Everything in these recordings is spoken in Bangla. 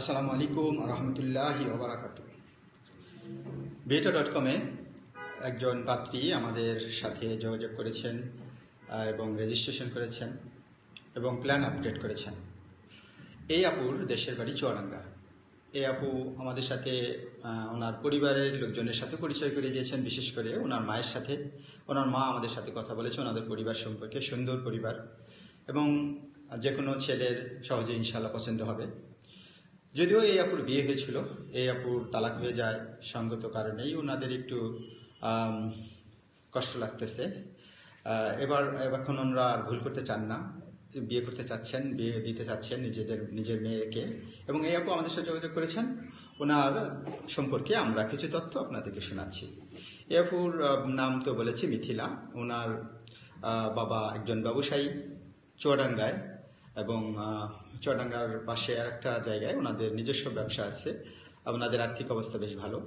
আসসালামু আলাইকুম রহমতুল্লাহি ওবরাকাত বিয়েটা ডট কমে একজন পাত্রী আমাদের সাথে যোগাযোগ করেছেন এবং রেজিস্ট্রেশন করেছেন, এবং প্ল্যান আপডেট করেছেন। এই আপুর দেশের বাড়ি চুয়াডাঙ্গা। এই আপু আমাদের সাথে ওনার পরিবারের লোকজনের সাথে পরিচয় করে দিয়েছেন, বিশেষ করে ওনার মায়ের সাথে। ওনার মা আমাদের সাথে কথা বলেছে, ওনাদের পরিবার সম্পর্কে সুন্দর পরিবার। এবং যে কোনো ছেলের সহজে ইনশাল্লাহ পছন্দ হবে। যদিও এই আপুর বিয়ে হয়েছিল, এই আপুর তালাক হয়ে যায় সঙ্গত কারণেই ওনাদের একটু কষ্ট লাগতেছে। এবার, এখন ওনারা আর ভুল করতে চান না, বিয়ে করতে চাচ্ছেন, বিয়ে দিতে চাচ্ছেন নিজেদের, নিজের মেয়েকে। এবং এই আপু আমাদের সাথে যোগাযোগ করেছেন ওনার সম্পর্কে আমরা কিছু তথ্য আপনাদেরকে শোনাচ্ছি। এই আপুর নাম তো বলেছি মিথিলা ওনার বাবা একজন ব্যবসায়ী, চুয়াডাঙ্গায়। এবং আহ, চুয়াডাঙ্গার পাশে একটা জায়গায় ওনাদের নিজস্ব ব্যবসা আছে ওনাদের আর্থিক অবস্থা বেশ ভালো।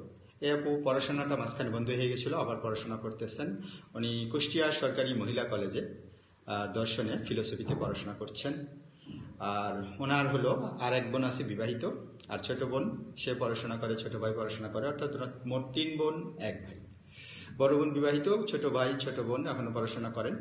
এই আপু পড়াশোনাটা মাঝখানে বন্ধ হয়ে গেছিল আবার পড়াশোনা করতেছেন। উনি কুষ্টিয়া সরকারি মহিলা কলেজে দর্শনে ফিলোসফিতে পড়াশোনা করছেন। আর ওনার হলো আর এক বোন আছে বিবাহিত আর ছোট বোন সে পড়াশোনা করে ছোট ভাই পড়াশোনা করে অর্থাৎ মোট তিন বোন এক ভাই। বড় বোন বিবাহিত ছোট ভাই ছোট বোন এখনও পড়াশোনা করেন।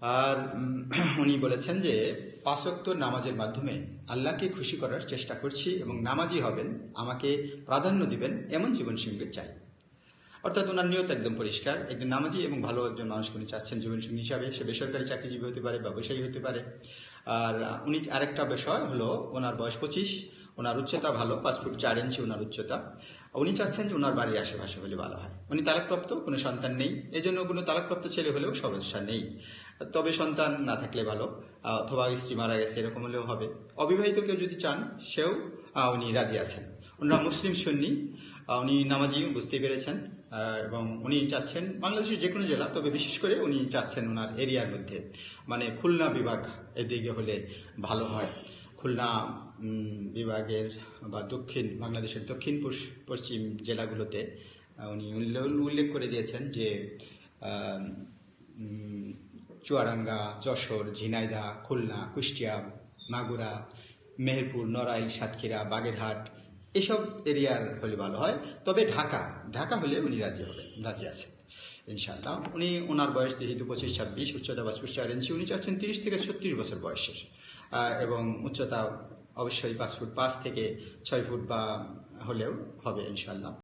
আর উনি বলেছেন যে পাঁচক্ত নামাজের মাধ্যমে আল্লাহকে খুশি করার চেষ্টা করছি এবং নামাজি হবেন, আমাকে প্রাধান্য দিবেন, এমন জীবনসঙ্গী চাই। অর্থাৎ ওনার নিয়ত একদম পরিষ্কার, একজন নামাজি এবং ভালো একজন মানুষকে উনি চাচ্ছেন জীবনসঙ্গী হিসাবে, সে বেসরকারি চাকরিজীবী হতে পারে ব্যবসায়ী হতে পারে। আর উনি আরেকটা বিষয় হলো ওনার বয়স পঁচিশ ওনার উচ্চতা ভালো, পাঁচ ফুট চার ইঞ্চি ওনার উচ্চতা। উনি চাচ্ছেন যে ওনার বাড়ির আশেপাশে হলে ভালো হয়। উনি তালাকপ্রাপ্ত, কোনো সন্তান নেই। এই জন্য কোনো তালাকপ্রাপ্ত ছেলে হলেও সমস্যা নেই। তবে সন্তান না থাকলে ভালো অথবা স্ত্রী মারা গেছে, এরকম হলেও হবে। অবিবাহিত কেউ যদি চান, সেও উনি রাজি আছেন। ওনারা মুসলিম সুন্নি উনি নামাজি বুঝতে পেরেছেন এবং উনি চাচ্ছেন বাংলাদেশের যে কোনো জেলা, তবে বিশেষ করে উনি চাচ্ছেন ওনার এরিয়ার মধ্যে। মানে খুলনা বিভাগ এদিকে হলে ভালো হয়। খুলনা বিভাগের বা দক্ষিণ, বাংলাদেশের দক্ষিণ পশ্চিম জেলাগুলোতে উনি উল্লেখ করে দিয়েছেন যে চুয়াডাঙ্গা, যশোর, ঝিনাইদা, খুলনা, কুষ্টিয়া, মাগুরা, মেহেরপুর, নড়াইল, সাতক্ষীরা, বাগেরহাট, এসব এরিয়ার হলে ভালো হয়। তবে ঢাকা ঢাকা হলে উনি রাজি হবেন রাজি আছেন, ইনশাআল্লাহ। উনি ওনার বয়স যেহেতু পঁচিশ, ছাব্বিশ, উচ্চতা বা চার উনি চাচ্ছেন তিরিশ থেকে ছত্রিশ বছর বয়সের। এবং উচ্চতা অবশ্যই পাঁচ ফুট পাঁচ থেকে ছয় ফুট বা হলেও হবে, ইনশাআল্লাহ।